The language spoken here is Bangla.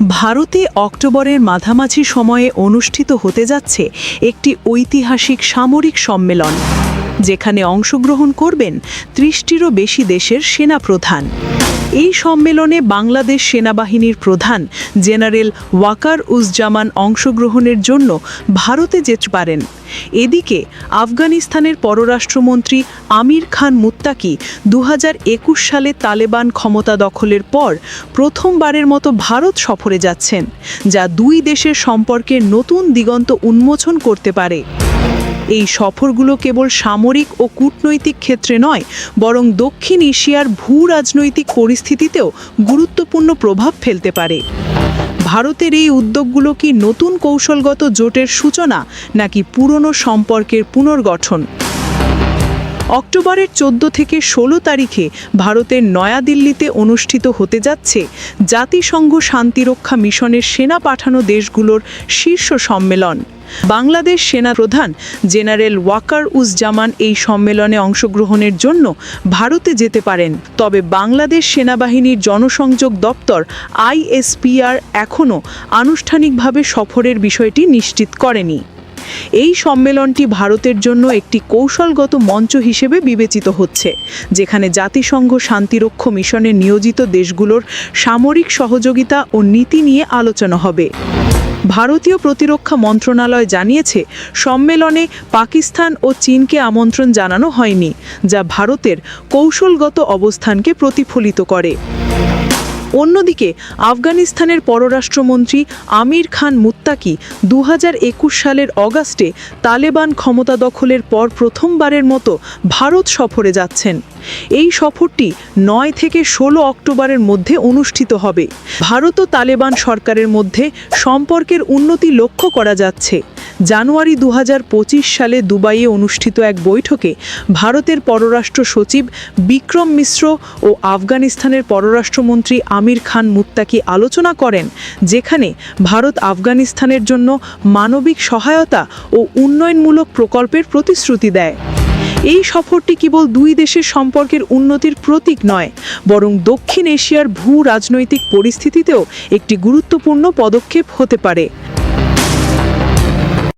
ভারতে অক্টোবরের মাঝামাঝি সময়ে অনুষ্ঠিত হতে যাচ্ছে একটি ঐতিহাসিক সামরিক সম্মেলন। যেখানে অংশগ্রহণ করবেন ত্রিশটিরও বেশি দেশের সেনাপ্রধান। এই সম্মেলনে বাংলাদেশ সেনাবাহিনীর প্রধান জেনারেল ওয়াকার উজ্জামান অংশগ্রহণের জন্য ভারতে যেতে পারেন। এদিকে আফগানিস্তানের পররাষ্ট্রমন্ত্রী আমির খান মুত্তাকি দু হাজার একুশ সালে তালেবান ক্ষমতা দখলের পর প্রথমবারের মতো ভারত সফরে যাচ্ছেন, যা দুই দেশের সম্পর্কের নতুন দিগন্ত উন্মোচন করতে পারে। এই সফরগুলো কেবল সামরিক ও কূটনৈতিক ক্ষেত্রে নয়, বরং দক্ষিণ এশিয়ার ভূ রাজনৈতিক পরিস্থিতিতেও গুরুত্বপূর্ণ প্রভাব ফেলতে পারে। ভারতের এই উদ্যোগগুলো কি নতুন কৌশলগত জোটের সূচনা, নাকি পুরনো সম্পর্কের পুনর্গঠন? অক্টোবরের চোদ্দ থেকে ষোলো তারিখে ভারতের নয়াদিল্লিতে অনুষ্ঠিত হতে যাচ্ছে জাতিসংঘ শান্তিরক্ষা মিশনের সেনা পাঠানো দেশগুলোর শীর্ষ সম্মেলন। বাংলাদেশ সেনা প্রধান জেনারেল ওয়াকার উজ্জামান এই সম্মেলনে অংশগ্রহণের জন্য ভারতে যেতে পারেন। তবে বাংলাদেশ সেনাবাহিনীর জনসংযোগ দপ্তর আইএসপিআর এখনও আনুষ্ঠানিকভাবে সফরের বিষয়টি নিশ্চিত করেনি। এই সম্মেলনটি ভারতের জন্য একটি কৌশলগত মঞ্চ হিসেবে বিবেচিত হচ্ছে, যেখানে জাতিসংঘ শান্তিরক্ষ মিশনে নিয়োজিত দেশগুলোর সামরিক সহযোগিতা ও নীতি নিয়ে আলোচনা হবে। ভারতীয় প্রতিরক্ষা মন্ত্রণালয় জানিয়েছে, সম্মেলনে পাকিস্তান ও চীনকে আমন্ত্রণ জানানো হয়নি, যা ভারতের কৌশলগত অবস্থানকে প্রতিফলিত করে। অন্যদিকে আফগানিস্তানের পররাষ্ট্রমন্ত্রী আমির খান মুত্তাকি দু হাজার একুশ সালের অগাস্টে তালেবান ক্ষমতা দখলের পর প্রথমবারের মতো ভারত সফরে যাচ্ছেন। এই সফরটি নয় থেকে ষোলো অক্টোবরের মধ্যে অনুষ্ঠিত হবে। ভারত ও তালেবান সরকারের মধ্যে সম্পর্কের উন্নতি লক্ষ্য করা যাচ্ছে। জানুয়ারি দু হাজার পঁচিশ সালে দুবাইয়ে অনুষ্ঠিত এক বৈঠকে ভারতের পররাষ্ট্র সচিব বিক্রম মিশ্র ও আফগানিস্তানের পররাষ্ট্রমন্ত্রী আমির খান মুত্তাকি আলোচনা করেন, যেখানে ভারত আফগানিস্তানের জন্য মানবিক সহায়তা ও উন্নয়নমূলক প্রকল্পের প্রতিশ্রুতি দেয়। এই সফরটি কেবল দুই দেশের সম্পর্কের উন্নতির প্রতীক নয়, বরং দক্ষিণ এশিয়ার ভূ রাজনৈতিক পরিস্থিতিতেও একটি গুরুত্বপূর্ণ পদক্ষেপ হতে পারে।